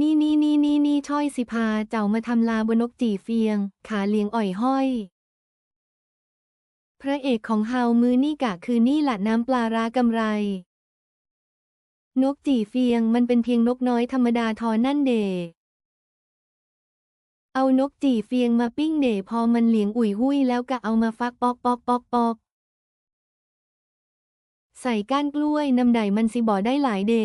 นี่นี่นี่นี่นี่ช่อยสิพาเจ้ามาทำลาบนนกจีเฟียง ขาเลียงอ่อยห้อย พระเอกของเฮามือนี่กะคือนี่หละน้ำปลาร้ากำไร นกจีเฟียงมันเป็นเพียงนกน้อยธรรมดาทอนั่นเด เอานกจีเฟียงมาปิ้งเดพอมันเหลียงอุ่ยหุ้ยแล้วกะเอามาฟักปอกปอกปอกปอกใส่ก้านกล้วยนำไดมันสิบ่อได้หลายเด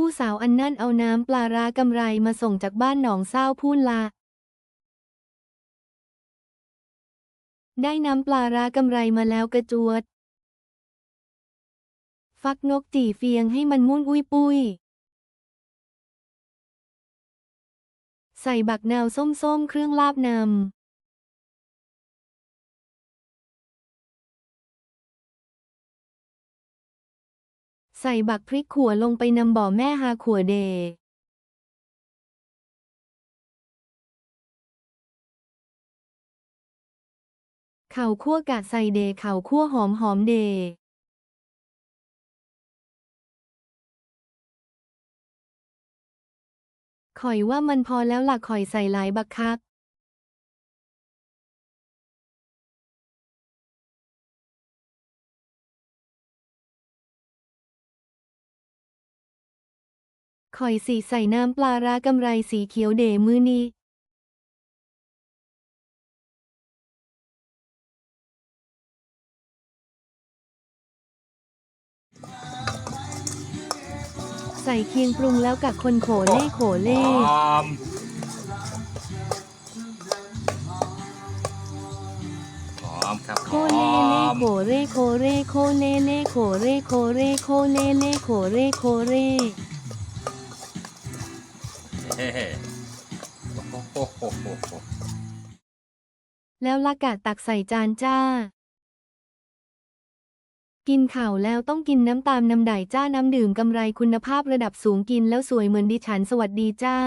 ผู้สาวอันนั่นเอาน้ำปลาร้ากำไรมาส่งจากบ้านหนองเศร้าพูนละได้น้ำปลาร้ากำไรมาแล้วกระจวด ฟักนกจีเฟียงให้มันมุ่นอุ้ยปุ้ย ใส่บักนาวส้มๆเครื่องลาบนำ ใส่บักพริกขัวลงไปนำบ่อแม่ฮาขัวเดเข่าคั่วกะใส่เดเข่าคั่วหอมหอมเดข่อยว่ามันพอแล้วล่ะข่อยใส่หลายบักคัก ข่อยสีใส่น้ำปลาร้ากำไรสีเขียวเดมือนี้ใส่เคียงปรุงแล้วกับคนโขเล่โขเล่หอมหอมครับโคหอเล่เล่มโขเร่โคเร่โคเล่เล่โขเร่โคเร่โคเล่เล่โขเร่โคเร่ เฮ้โอ้โหโอ้โหโอ้โหแล้วละกะตักใส่จานจ้า กินข่าวแล้วต้องกินน้ำตามน้ำไดจ้าน้ำดื่มกำไรคุณภาพระดับสูงกินแล้วสวยเหมือนดิฉันสวัสดีจ้า